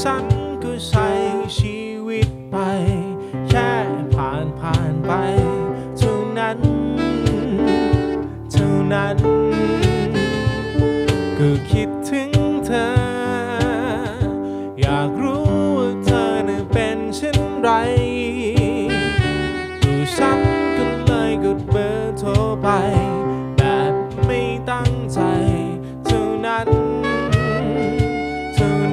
ฉันก็ใช้ชีวิตไป แค่ผ่านผ่านไป เท่านั้น เท่านั้น ก็คิดถึงเธอ อยากรู้ว่าเธอน่ะเป็นเช่นไรตัวฉันก็เลยกดเบอร์โทรไป แบบไม่ตั้งใจ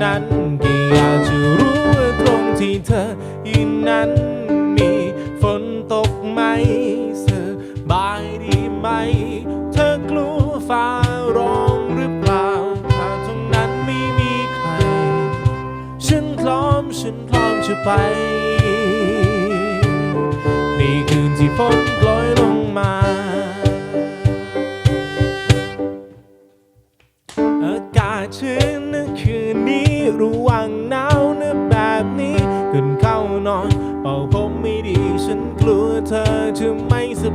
นั้นก็อยากจะรู้ว่าตรงที่เธอยืนนั้น มีฝนตกไหมสบายดีไหม เธอกลัวฟ้าร้องหรือเปล่าถ้าตรงนั้นไม่มีใคร ฉันพร้อมฉันพร้อมจะไปในคืนที่ฝนโปรยลงมาอากาศชื้นนคืน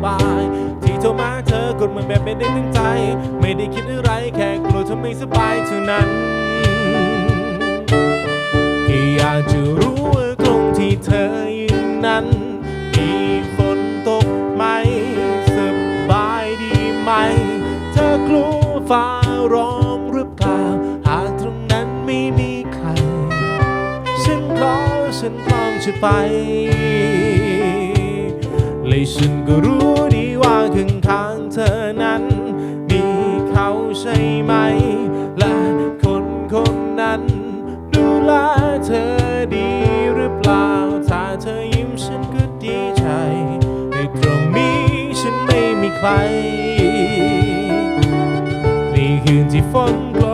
บาย ที่โทรมาเธอกดเหมือนแบบไม่ได้ตั้งใจ ไม่ได้คิดอะไรแค่กลัวเธอไม่สบายเท่านั้นแค่อยากจะรู้ว่าตรงที่เธอยืนนั้นมีฝนตกไหมสบายดีไหม เธอกลัวฟ้าร้องหรือเปล่าหากตรงนั้นไม่มีใคร ฉันพร้อฉันพร้อมจะไป เลยฉันก็รู้ดีว่าข้างข้างเธอนั้น มีเขาใช่ไหม และคนคนนั้น ดูแลเธอดีหรือเปล่า ถ้าเธอยิ้มฉันก็ดีใจ ในตรงนี้ฉันไม่มีใคร ในี่คืนที่ฝนโปรย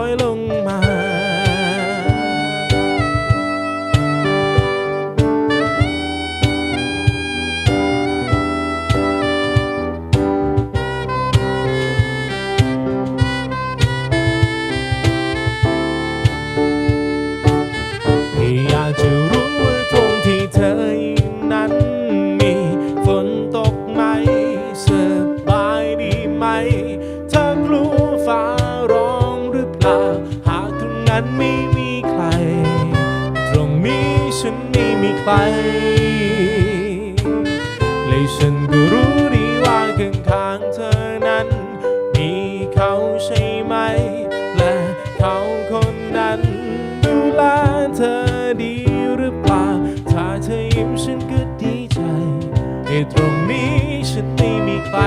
าร้องหรือเปล่า หากตรงนั้นไม่มีใคร ตรงนี้ฉันไม่มีใคร เลยฉันก็รู้ดีว่าข้างข้เธอนั้น มีเขาใช่ไหม และเขาคนนั้น ดูแลเธอดีหรือเปล่า ถ้าเธอยิ้มฉันก็ดีใจไอ้ตรงนี้ฉันไม่มีใคร